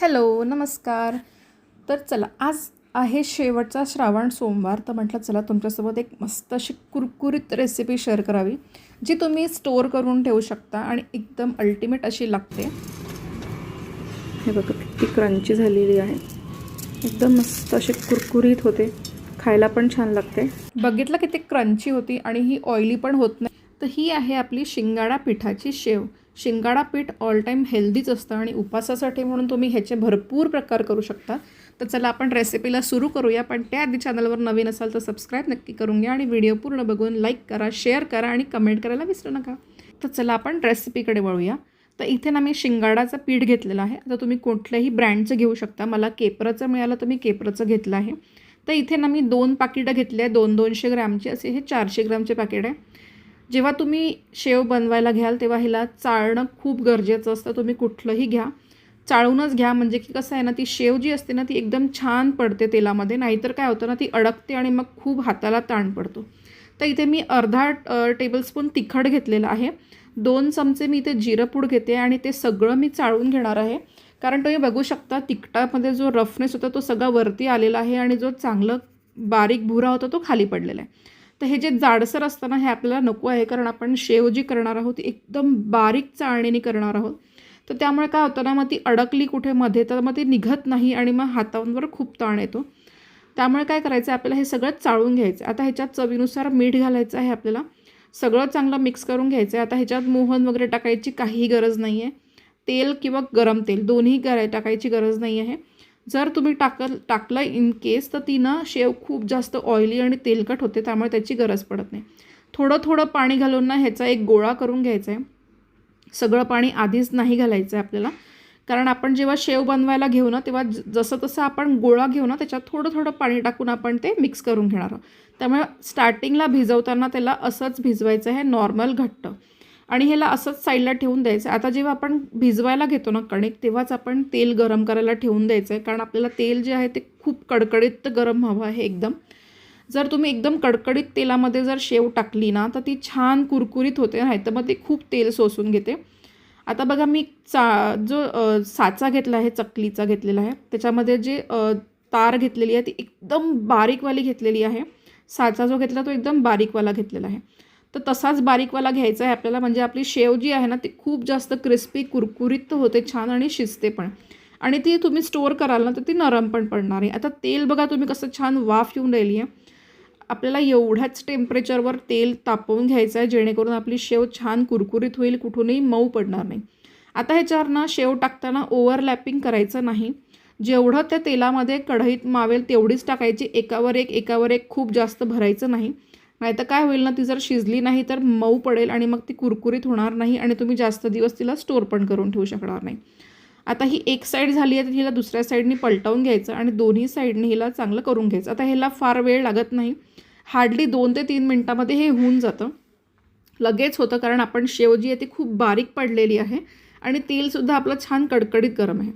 Hello नमस्कार. तर चला आज आहे शेवटचा श्रावण सोमवार तर म्हटलं चला तुमच्यासोबत एक मस्त अशी कुरकुरीत रेसिपी शेअर करावी जी तुम्ही स्टोअर करून ठेवू शकता आणि एकदम अल्टिमेट अशी लागते. हे बघा किती क्रंची झालेली आहे. एकदम मस्त अशी कुरकुरीत होते. खायला पण छान लागते. बघितलं किती क्रंची होती आणि ही ऑइली पण होत नाही. तर ही आहे आपली शिंगाडा पिठाची शेव. शिंगाडा पीठ ऑल टाईम हेल्दीच असतं आणि उपासासाठी म्हणून तुम्ही ह्याचे भरपूर प्रकार करू शकता. तर चला आपण रेसिपीला सुरू करूया पण त्याआधी चॅनलवर नवीन असाल तर सबस्क्राईब नक्की करून घ्या आणि व्हिडिओ पूर्ण बघून लाईक करा शेअर करा आणि कमेंट करायला विसरू नका. तर चला आपण रेसिपीकडे वळूया. तर इथे ना मी शिंगाडाचं पीठ घेतलेलं आहे. आता तुम्ही कुठल्याही ब्रँडचं घेऊ शकता. मला केपराचं मिळालं तर मी केपराचं घेतलं आहे. तर इथे ना मी दोन पाकिटं घेतले आहे. दोन दोनशे ग्रॅमचे असे हे चारशे ग्रॅमचे पाकिट आहे. जेव्हा तुम्ही शेव बनवायला घ्याल तेव्हा ह्याला चाळणं खूप गरजेचं असतं. तुम्ही कुठलंही घ्या. चाळूनच घ्या म्हणजे की कसं आहे ना ती शेव जी असते ना ती एकदम छान पडते तेलामध्ये. नाहीतर काय होतं ना ती अडकते आणि मग खूप हाताला ताण पडतो. तर इथे मी अर्धा टेबलस्पून तिखट घेतलेलं आहे. दोन चमचे मी इथे जिरंपूड घेते आणि ते सगळं मी चाळून घेणार आहे. कारण तुम्ही बघू शकता तिखटामध्ये जो रफनेस होता तो सगळा वरती आलेला आहे आणि जो चांगलं बारीक भुरा होता तो खाली पडलेला आहे. तर हे जे जाडसर असतं ना हे आपल्याला नको आहे कारण आपण शेव जी करणार आहोत ती एकदम बारीक चाळणीने करणार आहोत. तर त्यामुळे काय होतं ना मग ती अडकली कुठे मध्ये तर मग ती निघत नाही आणि मग हातांवर खूप ताण येतो. त्यामुळे काय करायचं आहे आपल्याला हे सगळं चाळून घ्यायचं. आता ह्याच्यात चवीनुसार मीठ घालायचं आहे आपल्याला. सगळं चांगलं मिक्स करून घ्यायचं आहे. आता ह्याच्यात मोहन वगैरे टाकायची काहीही गरज नाही आहे तेल किंवा गरम तेल दोन्ही कराय टाकायची गरज नाही आहे जर तुम्ही टाकल टाकलं इन केस तर तिनं शेव खूप जास्त ऑइली आणि तेलकट होते त्यामुळे त्याची गरज पडत नाही. थोडं थोडं पाणी घालून ना ह्याचा एक गोळा करून घ्यायचा आहे सगळं पाणी आधीच नाही घालायचं आहे आपल्याला. कारण आपण जेव्हा शेव बनवायला घेऊ ना तेव्हा जसं तसं आपण गोळा घेऊ ना त्याच्यात थोडं थोडं पाणी टाकून आपण ते मिक्स करून घेणार आहोत. त्यामुळे स्टार्टिंगला भिजवताना त्याला असंच भिजवायचं आहे नॉर्मल घट्ट. आणि ह्याला असंच साईडला ठेवून द्यायचं. आता जेव्हा आपण भिजवायला घेतो ना कणिक तेव्हाच आपण तेल गरम करायला ठेवून द्यायचं आहे. कारण आपल्याला तेल जे आहे ते खूप कडकडीत गरम हवं आहे एकदम. जर तुम्ही एकदम कडकडीत तेलामध्ये जर शेव टाकली ना तर ती छान कुरकुरीत होते. नाही तर मग ते खूप तेल सोसून घेते. आता बघा मी चा जो साचा घेतला आहे चकलीचा घेतलेला आहे त्याच्यामध्ये जे तार घेतलेली आहे ती एकदम बारीकवाली घेतलेली आहे. साचा जो घेतला तो एकदम बारीकवाला घेतलेला आहे. तर तसाच बारीकवाला घ्यायचा आहे आपल्याला. म्हणजे आपली शेव जी आहे ना ती खूप जास्त क्रिस्पी कुरकुरीत होते छान आणि शिजते पण. आणि ती तुम्ही स्टोअर कराल ना तर ती नरम पण पडणार आहे. आता तेल बघा तुम्ही कसं छान वाफ येऊन राहिली आहे. आपल्याला एवढ्याच टेम्परेचरवर तेल तापवून घ्यायचं आहे जेणेकरून आपली शेव छान कुरकुरीत होईल कुठूनही मऊ पडणार नाही. आता ह्याच्यावर ना शेव टाकताना ओव्हरलॅपिंग करायचं नाही. जेवढं त्या तेलामध्ये कढईत मावेल तेवढीच टाकायची. एकावर एक एकावर एक खूप जास्त भरायचं नाही. नाही तर काय होईल ना ती जर शिजली नाही तर मऊ पडेल आणि मग ती कुरकुरीत होणार नाही आणि तुम्ही जास्त दिवस तिला स्टोअर पण करून ठेवू शकणार नाही. आता ही एक साईड झाली आहे तर हिला दुसऱ्या साईडने पलटवून घ्यायचं आणि दोन्ही साईडने हिला चांगलं करून घ्यायचं. आता ह्याला फार वेळ लागत नाही. हार्डली दोन ते तीन मिनटामध्ये हे होऊन जातं. लगेच होतं कारण आपण शेव जी आहे ती खूप बारीक पडलेली आहे आणि तेलसुद्धा आपलं छान कडकडीत गरम आहे.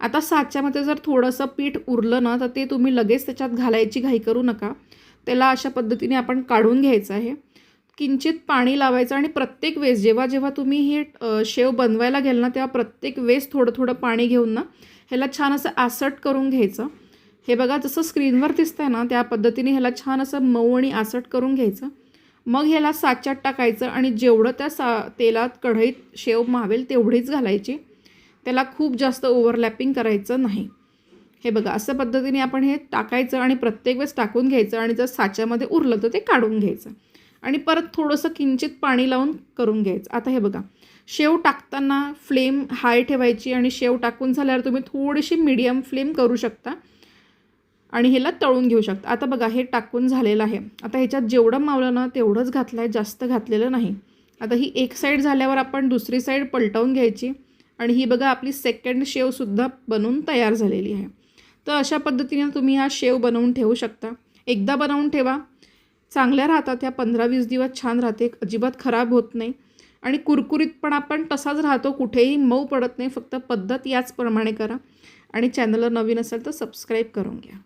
आता साच्यामध्ये जर थोडंसं पीठ उरलं ना तर ते तुम्ही लगेच त्याच्यात घालायची घाई करू नका. त्याला अशा पद्धतीने आपण काढून घ्यायचं आहे. किंचित पाणी लावायचं आणि प्रत्येक वेळेस जेव्हा जेव्हा तुम्ही हे शेव बनवायला घ्याल ना तेव्हा प्रत्येक वेळेस थोडं थोडं पाणी घेऊन ना ह्याला छान असं आसट करून घ्यायचं. हे बघा जसं स्क्रीनवर दिसतंय ना त्या पद्धतीने ह्याला छान असं मऊ आणि आसट करून घ्यायचं. मग ह्याला साच्यात टाकायचं आणि जेवढं त्या सा तेलात कढईत शेव मावेल तेवढीच घालायची. त्याला खूप जास्त ओव्हरलॅपिंग करायचं नाही. हे बघा असं पद्धतीने आपण हे टाकायचं आणि प्रत्येक वेळेस टाकून घ्यायचं आणि जर साच्यामध्ये उरलं तर ते काढून घ्यायचं. आणि परत थोडंसं किंचित पाणी लावून करून घ्यायचं. आता हे बघा शेव टाकताना फ्लेम हाय ठेवायची आणि शेव टाकून झाल्यावर तुम्ही थोडीशी मीडियम फ्लेम करू शकता आणि ह्याला तळून घेऊ शकता. आता बघा हे टाकून झालेलं आहे. आता ह्याच्यात जेवढं मावलं ना तेवढंच घातलं आहे जास्त घातलेलं नाही. आता ही एक साईड झाल्यावर आपण दुसरी साईड पलटवून घ्यायची आणि ही बघा आपली सेकंड शेवसुद्धा बनवून तयार झालेली आहे. तर अशा पद्धतीने तुम्ही हा शेव बनवून ठेवू शकता. एकदा बनवून ठेवा. चांगल्या राहतात ह्या पंधरा वीस दिवस छान राहते. अजिबात खराब होत नाही. आणि कुरकुरीतपणा पण तसाच राहतो. कुठेही मऊ पडत नाही. फक्त पद्धत याचप्रमाणे करा. आणि चॅनलला नवीन असेल तर सबस्क्राईब करून घ्या.